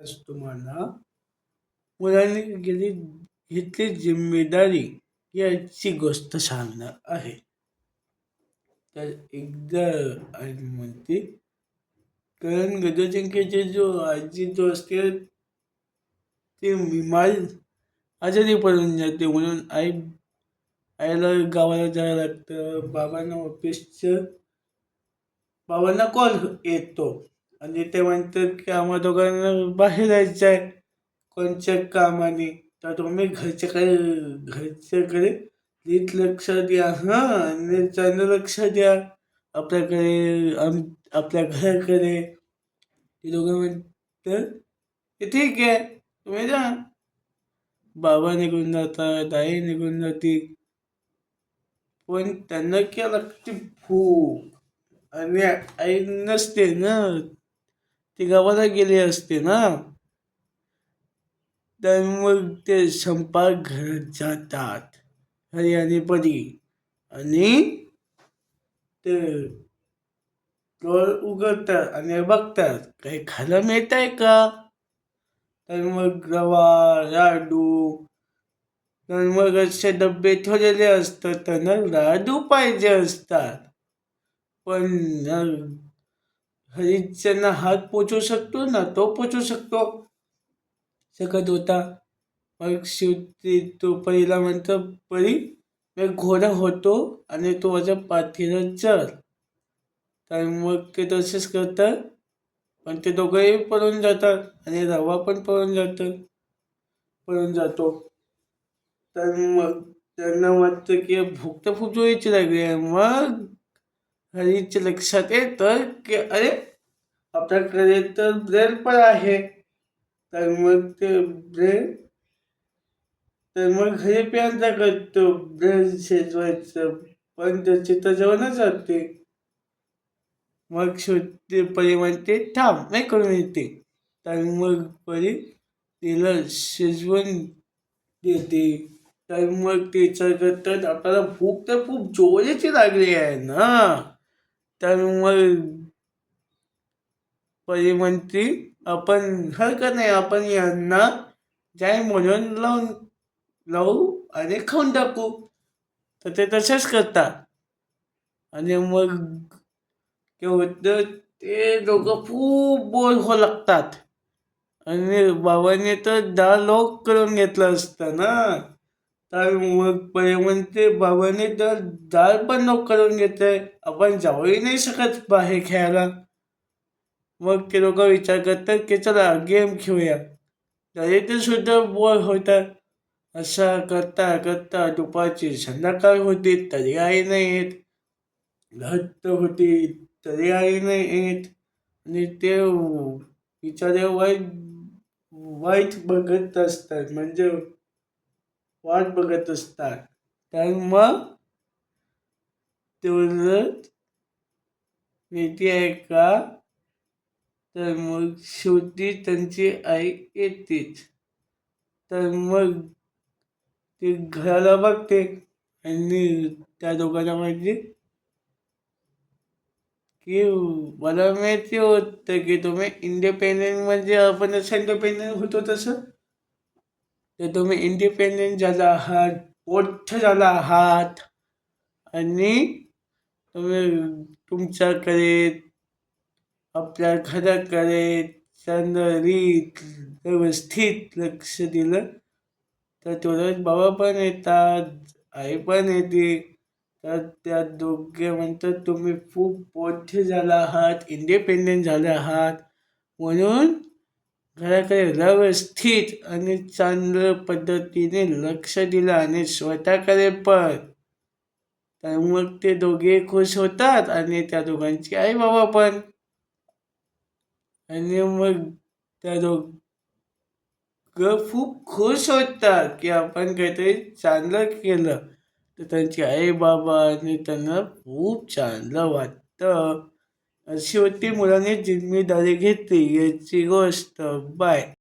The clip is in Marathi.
आज तुम्हाला मुलांनी गेली घेतली जिम्मेदारी याची गोष्ट सांगणार आहे. तर एकदा आई म्हणते कारण गजोजंकेचे जो आजी जो असते ते बिमार आजारी पडून जाते. म्हणून आई आईला गावाला जावं लागतं. बाबांना ऑफिसचं बाबांना कॉल येतो. आणि ते म्हणतात की आम्हा दोघांना बाहेर जायचं आहे. कोणत्या कामाने? तर तुम्ही घरच्याकडे घरच्याकडे नीट लक्ष द्या. हां आणि चांगलं लक्ष द्या. आपल्याकडे आम आपल्या घराकडे. ते दोघं म्हणतात की ठीक आहे तुम्ही जा. बाबा निघून जातात आई निघून जाते. पण त्यांना क्या लागते भूक. आणि आई नसते ना. ती गावाला गेली असते ना? तर मग ते संपाक घरात जातात हरी आणि आणि ते डोळ उघडतात आणि बघतात काही खायला मिळत आहे का? तर मग रवा लाडू तर मग असे डबे ठेवलेले असतात त्यांना लाडू पाहिजे असतात. पण हरीच्यांना हात पोचू शकतो ना? तो पोचू शकतो. शकत होता. मग शेवटी तो पहिला म्हणतो परी मी घोडा होतो आणि तो माझ्या पाठीला चढ. तर मग ते तसेच करतात. पण ते दोघंही पळून जातात आणि रवा पण पळून जातं. पळून जातो. तर मग त्यांना वाटतं की भूक तर खूप जोराची लागली आहे. मग हरीच्या लक्षात येतं की अरे आपल्याकडे तर ब्रेड पण आहे. तर मग ते ब्रेड तर मग घरी प्यांचा करतो. ब्रेड शिजवायचं पण त्याची तर जेवणच जाते मग शेवटी परी म्हणते थांब नाही करून येते. तर मग परी तिला शिजवून देते. तर मग ते करतात आपल्याला भूक तर खूप जोरीची लागली आहे ना. तर मग परी आपण हरकत नाही आपण यांना जाय म्हणून लावून लावू आणि खाऊन टाकू. तर ते तसेच करतात. आणि मग ते होतं ते लोकं खूप बोर हो लागतात. आणि बाबांनी तर दहा लोक करून घेतलं असतं ना. तर मग म्हणते बाबाने तर दार पण लोक करून घेत आहे आपण जाऊही नाही शकत बाहेर खेळायला. मग ते लोक विचार करतात की चला गेम खेळूया. तरी ते सुद्धा बोर होतात. असा करता करता दुपारची संध्याकाळ होती तरी आई नाही येत. घट्ट होती तरी आई नाही येत. आणि ते बिचारे वाईट वाईट बघत असतात. म्हणजे वाट बघत असतात. तर मग तेवढं माहिती आहे का? तर मग शेवटी त्यांची आई येतेच. तर मग ती घराला बघते आणि त्या दोघांना माहिती की मला माहिती होतं की तुम्ही इंडिपेंडेंट म्हणजे आपण जसं इंडिपेंडेंट होतो तसं. तर तुम्ही इंडिपेंडेंट झाला आहात मोठं झाला आहात आणि तुम्ही तुमच्याकडे आपल्या घराकडे चांगलीत व्यवस्थित लक्ष दिलं तर तेवढंच बाबा पण येतात आई पण येते. तर त्या दोघे म्हणतात तुम्ही खूप मोठे झाला आहात इंडिपेंडेंट झाले आहात. म्हणून घराकडे व्यवस्थित आणि चांगल्या पद्धतीने लक्ष दिलं आणि स्वतःकडे पण. तर मग ते दोघे खुश होतात आणि त्या दोघांची आई बाबा पण. आणि मग त्या दोघ खूप खुश होतात की आपण काहीतरी चांगलं केलं. तर त्यांची आई बाबा आणि त्यांना खूप चांगलं वाटतं. शेवटी मुलाने जिम्मेदारी घेतली याची गोष्ट बाय.